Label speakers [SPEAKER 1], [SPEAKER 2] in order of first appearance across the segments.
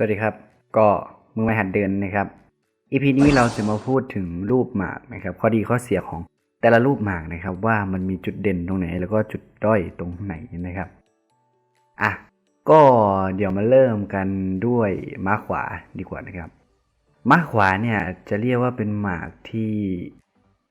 [SPEAKER 1] สวัสดีครับ ก็มือไม่หัดเดินนะครับ EP นี้เราจะมาพูดถึงรูปหมากนะครับ ข้อดีข้อเสียของแต่ละรูปหมากนะครับ ว่ามันมีจุดเด่นตรงไหน แล้วก็จุดด้อยตรงไหนนะครับอะก็เดี๋ยวมาเริ่มกันด้วยม้าขวาดีกว่านะครับม้าขวาเนี่ยจะเรียกว่าเป็นหมากที่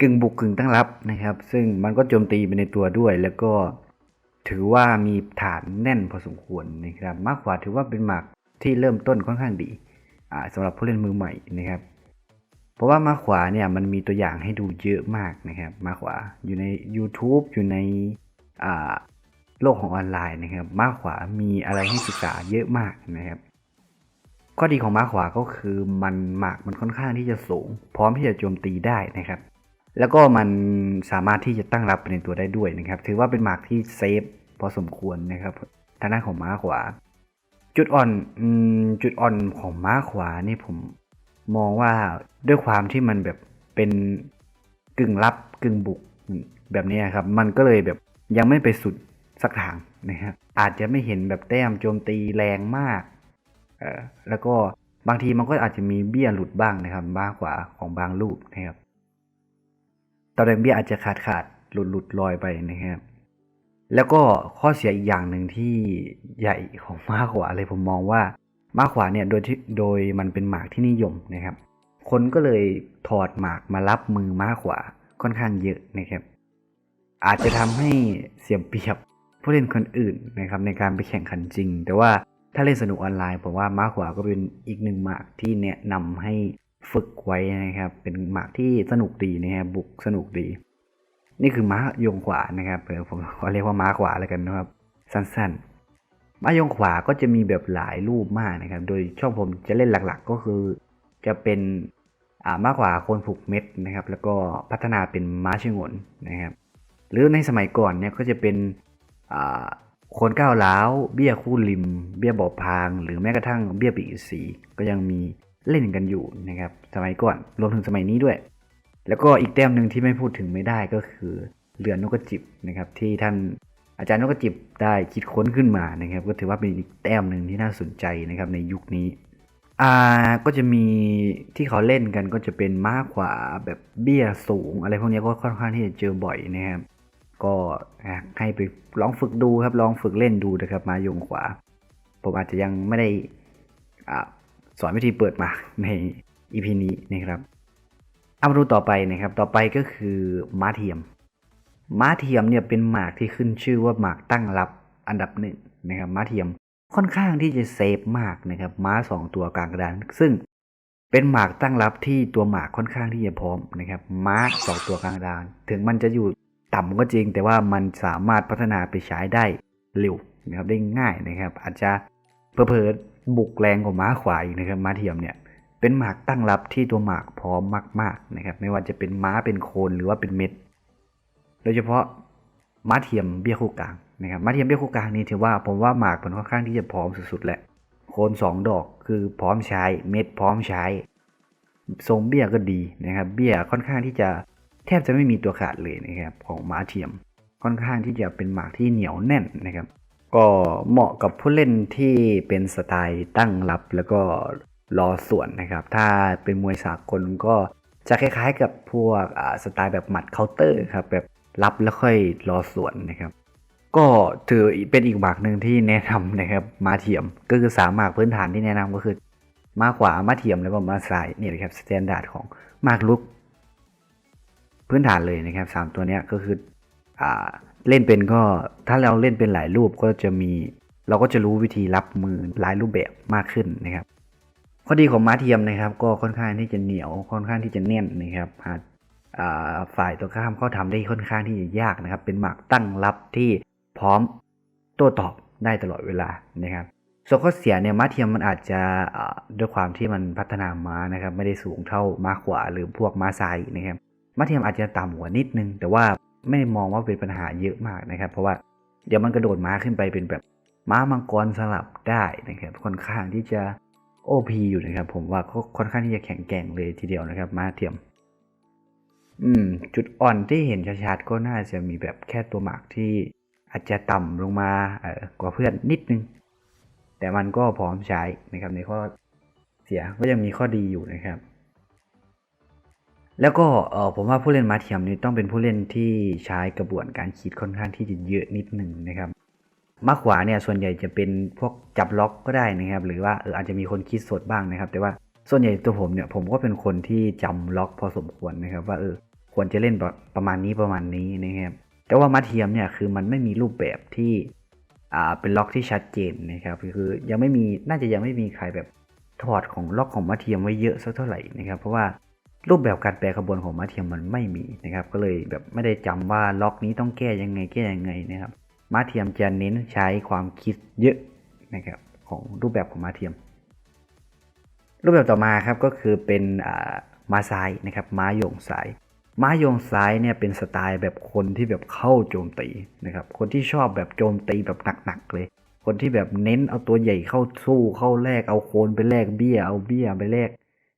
[SPEAKER 1] กึ่งบุกกึ่งตั้งรับนะครับ ซึ่งมันก็โจมตีไปในตัวด้วย แล้วก็ถือว่ามีฐานแน่นพอสมควรนะครับม้าขวาถือว่าเป็นหมาก ที่เริ่มต้นค่อนข้างดีอ่าสำหรับผู้เล่นมือใหม่นะครับ เพราะว่ามาขวาเนี่ยมันมีตัวอย่างให้ดูเยอะมากนะครับ มาขวาอยู่ใน YouTube อยู่ในโลกของออนไลน์นะครับ มาขวามีอะไรให้ศึกษาเยอะมากนะครับข้อดีของม้าขวาก็คือมันหมากมันค่อนข้างที่จะสูง พร้อมที่จะโจมตีได้นะครับ แล้วก็มันสามารถที่จะตั้งรับไปในตัวได้ด้วยนะครับ ถือว่าเป็นหมากที่เซฟพอสมควรนะครับทางด้านของม้าขวา จุดอ่อนอจุดอ่อนของม้าขวานี่ผมมองว่าด้วยความที่มันแบบเป็นกึ่งรับกึ่งบุกแบบนี้ครับ มันก็เลยแบบยังไม่ไปสุดสักทางนะครับอาจจะไม่เห็นแบบแต้มโจมตีแรงมากเออแล้วก็บางทีมันก็อาจจะมีเบี้ยหลุดบ้างนะครับม้าขวาของบางรูปนะครับตอนแรกเบี้ยอาจจะขาดขาดหลุดหลุดลอยไปนะครับ แล้วก็ข้อเสียอีกอย่างหนึ่งที่ใหญ่ของม้าขวาเลยผมมองว่าม้าขวาเนี่ยโดยที่โดยมันเป็นหมากที่นิยมนะครับ คนก็เลยถอดหมากมารับมือม้าขวาค่อนข้างเยอะนะครับ อาจจะทำให้เสียเปรียบผู้เล่นคนอื่นนะครับในการไปแข่งขันจริง แต่ว่าถ้าเล่นสนุกออนไลน์ผมว่าม้าขวาก็เป็นอีกหนึ่งหมากที่แนะนำให้ฝึกไว้นะครับ เป็นหมากที่สนุกดีนะครับบุกสนุกดี นี่คือม้ายงขวานะครับเออผมขอเรียกว่าม้าขวาแล้วกันนะครับ สั้นๆ ม้ายงขวาก็จะมีแบบหลายรูปมากนะครับ โดยช่องผมจะเล่นหลักๆ ก็คือ จะเป็นอ่าม้าขวาโคนผูกเม็ดนะครับ แล้วก็พัฒนาเป็นม้าชงนนะครับ หรือในสมัยก่อนเนี่ยก็จะเป็นอ่าโคนก้าวล้าวเบี้ยคู่ริม เบี้ยบอบพาง หรือแม้กระทั่งเบี้ยปีกสีก็ยังมีเล่นกันอยู่นะครับ สมัยก่อนรวมถึงสมัยนี้ด้วย แล้วก็อีกแต้มหนึ่งที่ไม่พูดถึงไม่ได้ก็คือเรือนนกกระจิบนะครับที่ท่านอาจารย์นกกระจิบได้คิดค้นขึ้นมานะครับ ก็ถือว่าเป็นอีกแต้มหนึ่งที่น่าสนใจนะครับในยุคนี้อ่าก็จะมีที่เขาเล่นกันก็จะเป็นม้าขวาแบบเบี้ยสูง อะไรพวกนี้ก็ค่อนข้างที่จะเจอบ่อยนะครับก็ให้ไปลองฝึกดูครับลองฝึกเล่นดูนะครับมายงขวา ผมอาจจะยังไม่ได้อสอนวิธีเปิดมาใน EP นี้นะครับ เอามาดูต่อไปนะครับ ต่อไปก็คือม้าเทียม ม้าเทียมเนี่ยเป็นหมากที่ขึ้นชื่อว่าหมากตั้งรับอันดับหนึ่งนะครับม้าเทียมค่อนข้างที่จะเซฟมากนะครับ ม้าสองตัวกลางกระดาน ซึ่งเป็นหมากตั้งรับที่ตัวหมากค่อนข้างที่จะพร้อมนะครับ ม้าสองตัวกลางกระดาน ถึงมันจะอยู่ต่ำก็จริง แต่ว่ามันสามารถพัฒนาไปใช้ได้เร็วนะครับได้ง่ายนะครับ อาจจะเพอๆบุกแรงกว่าม้าขวาอีกนะครับ ม้าเทียมเนี่ย เป็นหมากตั้งรับที่ตัวหมากพร้อมมากๆนะครับ ไม่ว่าจะเป็นม้าเป็นโคนหรือว่าเป็นเม็ด โดยเฉพาะม้าเทียมเบี้ยคู่กลางนะครับม้าเทียมเบี้ยคู่กลางนี่ถือว่าผมว่าหมากมันค่อนข้างที่จะพร้อมสุดๆแหละ โคนสองดอกคือพร้อมใช้เม็ดพร้อมใช้ทรงเบี้ยก็ดีนะครับ เบี้ยค่อนข้างที่จะแทบจะไม่มีตัวขาดเลยนะครับของม้าเทียม ค่อนข้างที่จะเป็นหมากที่เหนียวแน่นนะครับ ก็เหมาะกับผู้เล่นที่เป็นสไตล์ตั้งรับแล้วก็ รอส่วนนะครับ ถ้าเป็นมวยสากลก็จะคล้ายๆกับพวกสไตล์แบบหมัดเคาน์เตอร์ครับแบบรับแล้วค่อยรอส่วนนะครับ ก็ถือเป็นอีกหมากหนึ่งที่แนะนำนะครับมาเทียมก็คือสามหมากพื้นฐานที่แนะนำก็คือ มาขวามาเทียมแล้วก็มาซ้ายนี่แหละครับสแตนดาร์ดของหมากลุก พื้นฐานเลยนะครับสามตัวนี้ก็คืออเล่นเป็นก็ถ้าเราเล่นเป็นหลายรูปก็จะมี เราก็จะรู้วิธีรับมือหลายรูปแบบมากขึ้นนะครับ ข้อดีของม้าเทียมนะครับ ก็ค่อนข้างที่จะเหนียวค่อนข้างที่จะแน่นนะครับหากฝ่ายตัวข้ามเขาทำได้ค่อนข้างที่จะยากนะครับ เป็นหมากตั้งรับที่พร้อมโต้ตอบได้ตลอดเวลานะครับส่วนข้อเสียเนี่ยม้าเทียมมันอาจจะด้วยความที่มันพัฒนาม้านะครับ ไม่ได้สูงเท่าม้าขวาหรือพวกม้าซ้ายนะครับม้าเทียมอาจจะต่ำกว่านิดนึง แต่ว่าไม่มองว่าเป็นปัญหาเยอะมากนะครับ เพราะว่าเดี๋ยวมันกระโดดม้าขึ้นไปเป็นแบบม้ามังกรสลับได้นะครับ ค่อนข้างที่จะ OP อยู่นะครับ ผมว่าเขาค่อนข้างที่จะแข็งแกร่งเลยทีเดียวนะครับ มาเทียม อืม จุดอ่อนที่เห็นชัดๆก็น่าจะมีแบบแค่ตัวหมากที่อาจจะต่ำลงมาเออกว่าเพื่อนนิดนึง แต่มันก็พร้อมใช้นะครับ ในข้อเสียก็ยังมีข้อดีอยู่นะครับ แล้วก็เออผมว่าผู้เล่นมาเทียมนี้ต้องเป็นผู้เล่นที่ใช้กระบวนการคิดค่อนข้างที่จะเยอะนิดหนึ่งนะครับ ม้าขวาเนี่ยส่วนใหญ่จะเป็นพวกจับล็อกก็ได้นะครับ หรือว่าเอออาจจะมีคนคิดสดบ้างนะครับ แต่ว่าส่วนใหญ่ตัวผมเนี่ยผมก็เป็นคนที่จำล็อกพอสมควรนะครับ ว่าเออควรจะเล่นแบบประมาณนี้ประมาณนี้นะครับ แต่ว่าม้าเทียมเนี่ยคือมันไม่มีรูปแบบที่อ่าเป็นล็อกที่ชัดเจนนะครับคือยังไม่มีน่าจะยังไม่มีใครแบบถอดของล็อกของม้าเทียมไว้เยอะสักเท่าไหร่นะครับ เพราะว่ารูปแบบการแปลขบวนของม้าเทียมมันไม่มีนะครับ ก็เลยแบบไม่ได้จำว่าล็อกนี้ต้องแก้ยังไงแก้ยังไงนะครับ ม้าเทียมจะเน้นใช้ความคิดเยอะนะครับของรูปแบบของม้าเทียม รูปแบบต่อมาครับก็คือเป็นม้าซ้ายนะครับม้าโยงซ้าย ม้าโยงซ้ายเนี่ยเป็นสไตล์แบบคนที่แบบเข้าโจมตีนะครับคนที่ชอบแบบโจมตีแบบหนักๆเลย คนที่แบบเน้นเอาตัวใหญ่เข้าสู้เข้าแลกเอาโคนไปแลกเบี้ยเอาเบี้ยไปแลก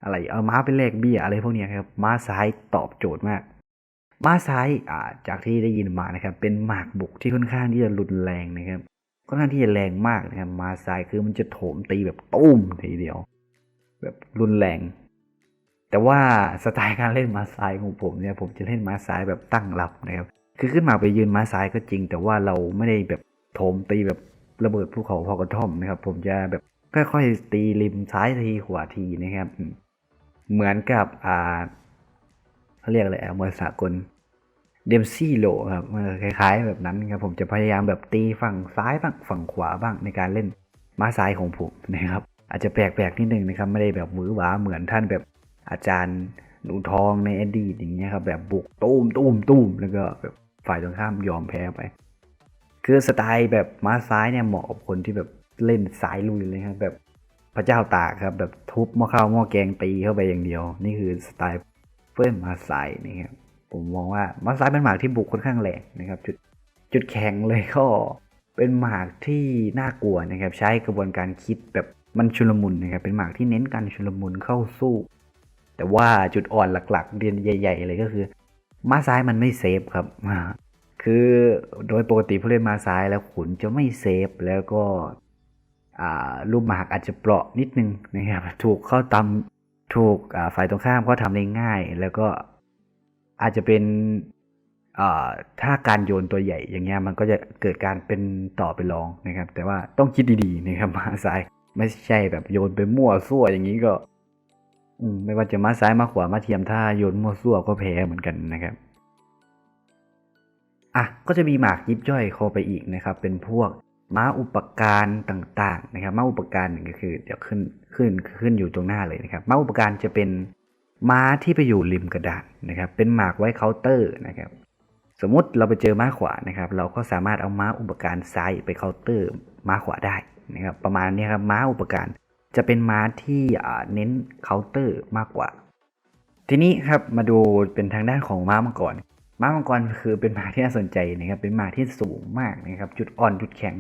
[SPEAKER 1] อะไรเอาม้าไปแลกเบี้ยอะไรพวกนี้ครับม้าซ้ายตอบโจทย์มาก ม้าซ้ายจากที่ได้ยินมานะครับ เป็นหมากบุกที่ค่อนข้างที่จะรุนแรงนะครับค่อนข้างที่จะแรงมากนะครับม้าซ้ายคือมันจะโถมตีแบบตุ้มทีเดียว แบบรุนแรง แต่ว่าสไตล์การเล่นม้าซ้ายของผมเนี่ย ผมจะเล่นม้าซ้ายแบบตั้งรับนะครับ คือขึ้นมาไปยืนม้าซ้ายก็จริง แต่ว่าเราไม่ได้แบบโถมตีแบบระเบิดภูเขาพอกระท่อมนะครับ ผมจะแบบค่อยๆตีริมซ้ายทีขวาทีนะครับ เหมือนกับอ่า เขาเรียกอะไรอะมวยสากลเดมซี่โลครับคล้ายๆ แบบนั้นครับผมจะพยายามแบบตีฝั่งซ้ายบ้างฝั่งขวาบ้างในการเล่นม้าซ้ายของผมนะครับ อาจจะแปลกๆนิดนึงนะครับ ไม่ได้แบบมือหวาเหมือนท่านแบบอาจารย์หนูทองในอดีตอย่างเงี้ยครับแบบบุกตุ้มตุ้มตุ้มแล้วก็แบบฝ่ายตรงข้ามยอมแพ้ไป คือสไตล์แบบม้าซ้ายเนี่ยเหมาะกับคนที่แบบเล่นสายลุยเลยครับแบบพระเจ้าตากครับแบบทุบหม้อข้าวหม้อแกงตีเข้าไปอย่างเดียว นี่คือสไตล์ เฟิร์นมาซ้ายนี่ครับผมมองว่ามาซ้ายเป็นหมากที่บุกค่อนข้างแรงนะครับ จุดจุดแข็งเลยก็เป็นหมากที่น่ากลัวนะครับ ใช้กระบวนการคิดแบบมันชุลมุนนะครับ เป็นหมากที่เน้นการชุลมุนเข้าสู้ แต่ว่าจุดอ่อนหลักๆเรียนใหญ่ ๆ เลยก็คือม้าซ้ายมันไม่เซฟครับคือโดยปกติผู้เล่นม้าซ้ายแล้วขุนจะไม่เซฟแล้วก็รูปหมากอาจจะเปราะนิดนึงนะครับ ถูกเข้าตำ ถูกฝ่ายตรงข้ามก็ทำได้ง่าย แล้วก็อาจจะเป็นถ้าการโยนตัวใหญ่อย่างเงี้ยมันก็จะเกิดการเป็นต่อไปรองนะครับ แต่ว่าต้องคิดดีๆนะครับมาซ้ายไม่ใช่แบบโยนไปมั่วซั่วอย่างนี้ก็ไม่ว่าจะมาซ้ายมาขวามาเทียมถ้าโยนมั่วซั่วก็แพ้เหมือนกันนะครับอะก็จะมีหมากยิบย่อยเข้าไปอีกนะครับ เป็นพวกม้าอุปการต่างๆนะครับม้าอุปการหนึ่งก็คือจะขึ้น ขึ้นขึ้นอยู่ตรงหน้าเลยนะครับม้าอุปการจะเป็นม้าที่ไปอยู่ริมกระดานนะครับ เป็นหมากไว้เคาน์เตอร์นะครับ สมมติเราไปเจอม้าขวานะครับ เราก็สามารถเอาม้าอุปการซ้ายไปเคาน์เตอร์ม้าขวาได้นะครับ ประมาณนี้ครับม้าอุปการจะเป็นม้าที่เน้นเคาน์เตอร์มากกว่า ทีนี้ครับมาดูเป็นทางด้านของม้ามังกรม้ามังกรคือเป็นม้าที่น่าสนใจนะครับ เป็นม้าที่สูงมากนะครับ จุดอ่อนจุดแข็ง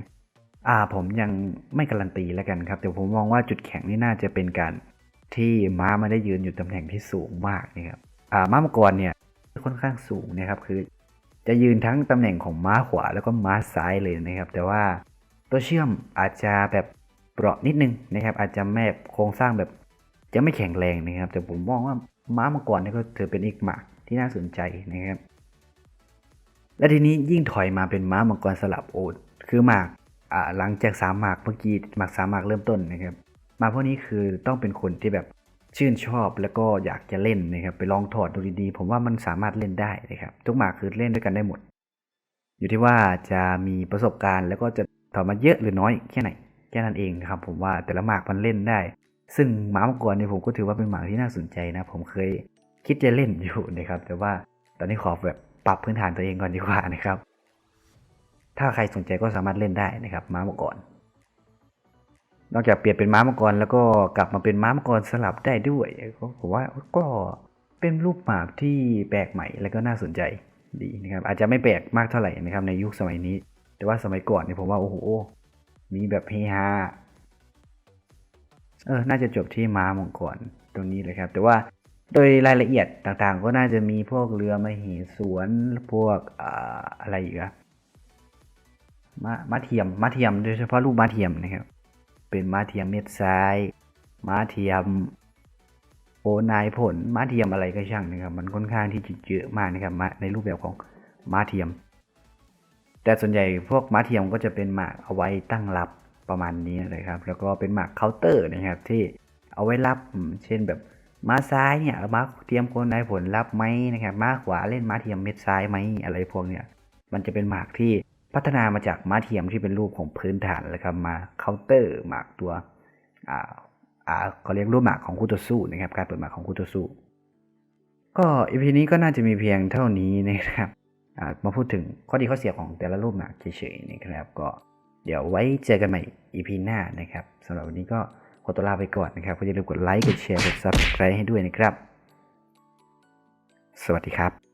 [SPEAKER 1] อ่าผมยังไม่การันตีแล้วกันครับ แต่ผมมองว่าจุดแข็งนี่น่าจะเป็นการที่ม้ามาได้ยืนอยู่ตำแหน่งที่สูงมากนะครับอ่าม้ามังกรเนี่ยค่อนข้างสูงนะครับคือ จะยืนทั้งตำแหน่งของม้าขวาแล้วก็ม้าซ้ายเลยนะครับ แต่ว่าตัวเชื่อมอาจจะแบบเปราะนิดนึงนะครับ อาจจะแม่โครงสร้างแบบจะไม่แข็งแรงนะครับ แต่ผมมองว่าม้ามังกรนี่ก็ถือเป็นอีกหมากที่น่าสนใจนะครับ และทีนี้ยิ่งถอยมาเป็นม้ามังกรสลับโอดคือหมาก หลังจากสามหมากเมื่อกี้หมากสามหมากเริ่มต้นนะครับมาพวกนี้คือต้องเป็นคนที่แบบชื่นชอบแล้วก็อยากจะเล่นนะครับไปลองถอดดูดีๆผมว่ามันสามารถเล่นได้นะครับทุกหมากคือเล่นด้วยกันได้หมด อยู่ที่ว่าจะมีประสบการณ์ แล้วก็จะถอดมาเยอะหรือน้อยแค่ไหนแค่นั้นเองครับผมว่าแต่ละหมากมันเล่นได้ ซึ่งหมามังกรเนี่ยผมก็ถือว่าเป็นหมากที่น่าสนใจนะผมเคยคิดจะเล่นอยู่นะครับแต่ว่าตอนนี้ขอแบบปรับพื้นฐานตัวเองก่อนดีกว่านะครับ ถ้าใครสนใจก็สามารถเล่นได้นะครับม้ามังกร นอกจากเปลี่ยนเป็นม้ามังกรแล้วก็กลับมาเป็นม้ามังกรสลับได้ด้วยผมว่าก็เป็นรูปหมากที่แปลกใหม่แล้วก็น่าสนใจดีนะครับ อาจจะไม่แปลกมากเท่าไหร่นะครับในยุคสมัยนี้ แต่ว่าสมัยก่อนเนี่ยผมว่าโอ้โหมีแบบเฮฮาเออ น่าจะจบที่ม้ามังกรตรงนี้เลยครับ แต่ว่าโดยรายละเอียดต่างๆ ก็น่าจะมีพวกเรือมเหสวน พวกอะไรอีกอะ ม้าม้าเทียมม้าเทียมโดยเฉพาะลูกม้าเทียมนะครับ เป็นม้าเทียมเม็ดซ้าย ม้าเทียมโอนายผลม้าเทียมอะไรก็ช่างนะครับ มันค่อนข้างที่จะเยอะมากนะครับมาในรูปแบบของม้าเทียม แต่ส่วนใหญ่พวกม้าเทียมก็จะเป็นหมากเอาไว้ตั้งรับประมาณนี้เลยครับ แล้วก็เป็นหมากเคาน์เตอร์นะครับที่เอาไว้รับเช่นแบบม้าซ้ายเนี่ยม้าเทียมโคนายผลรับไหมนะครับม้าขวาเล่นม้าเทียมเม็ดซ้ายไหมอะไรพวกเนี้ยมันจะเป็นหมากที่ พัฒนามาจากม้าเทียมที่เป็นรูปของพื้นฐานเลยครับมาเคาน์เตอร์หมากตัวอ่าอ่าเขาเรียกรูปหมากของคู่ต่อสู้นะครับ การเปิดหมากของคู่ต่อสู้ ก็อีพีนี้ก็น่าจะมีเพียงเท่านี้นะครับอ่ามาพูดถึงข้อดีข้อเสียของแต่ละรูปหมากเฉยๆนะครับ ก็เดี๋ยวไว้เจอกันใหม่ EP หน้านะครับสำหรับวันนี้ก็ขอตัวลาไปก่อนนะครับก็อย่าลืมกดไลค์กดแชร์กด Subscribe ให้ด้วยนะครับ สวัสดีครับ